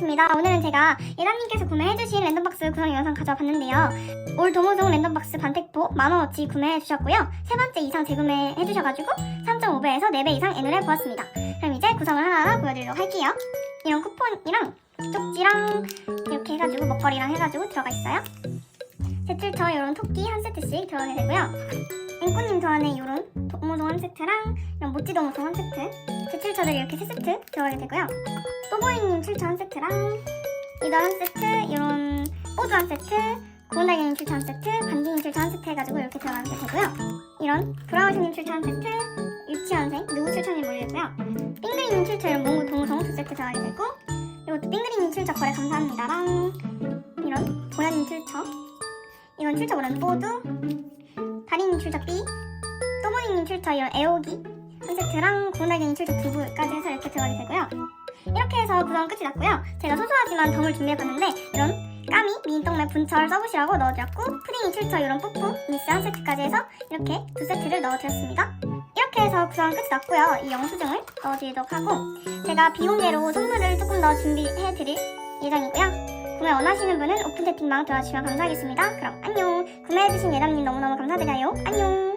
인사드리겠습니다. 오늘은 제가 예나님께서 구매해주신 랜덤박스 구성 영상 가져와 봤는데요. 올 도모종 랜덤박스 반택포 만원어치 구매해주셨고요. 세 번째 이상 재구매해주셔가지고 3.5배에서 4배 이상 애누를 보았습니다. 그럼 이제 구성을 하나하나 보여드리도록 할게요. 이런 쿠폰이랑 쪽지랑 이렇게 해가지고 먹거리랑 해가지고 들어가 있어요. 제틀터 이런 토끼 한 세트씩 들어가게 되고요. 앵꾸님 좋아하는 이런 도모종 한 세트랑 이런 모찌 도모종 한 세트 제틀터들 이렇게 세 세트 들어가게 되고요. 또보이님 출처 한 세트랑 이거 한 세트, 이런 호두 한 세트, 고운달걀님 출처 한 세트, 반디님 출처 한 세트 해가지고 이렇게 들어가게 되고요. 이런 브라우시님 출처 한 세트, 유치원생 누구 출처인지 모르겠고요. 빙그리님 출처 이런 몽구 동성 두 세트 들어가게 되고 이것도 빙그리님 출처 거래 감사합니다랑 이런 보현님 출처 이건 출처 모르는 뽀두 다리님 출처 B 또보이님 출처 이런 애오기 한 세트랑 고운달걀님 출처 두부까지 해서 이렇게 들어가게 되고요. 이렇게 해서 구성은 끝이 났고요. 제가 소소하지만 덤을 준비해봤는데 이런 까미, 미인떡말 분철 서브시라고 넣어드렸고 푸딩이 출처 이런 뽀뽀, 미스 한 세트까지 해서 이렇게 두 세트를 넣어드렸습니다. 이렇게 해서 구성은 끝이 났고요. 이 영수증을 넣어드리도록 하고 제가 비공개로 선물을 조금 더 준비해드릴 예정이고요. 구매 원하시는 분은 오픈 채팅방 들어주시면 감사하겠습니다. 그럼 안녕! 구매해주신 예담님 너무너무 감사드려요. 안녕!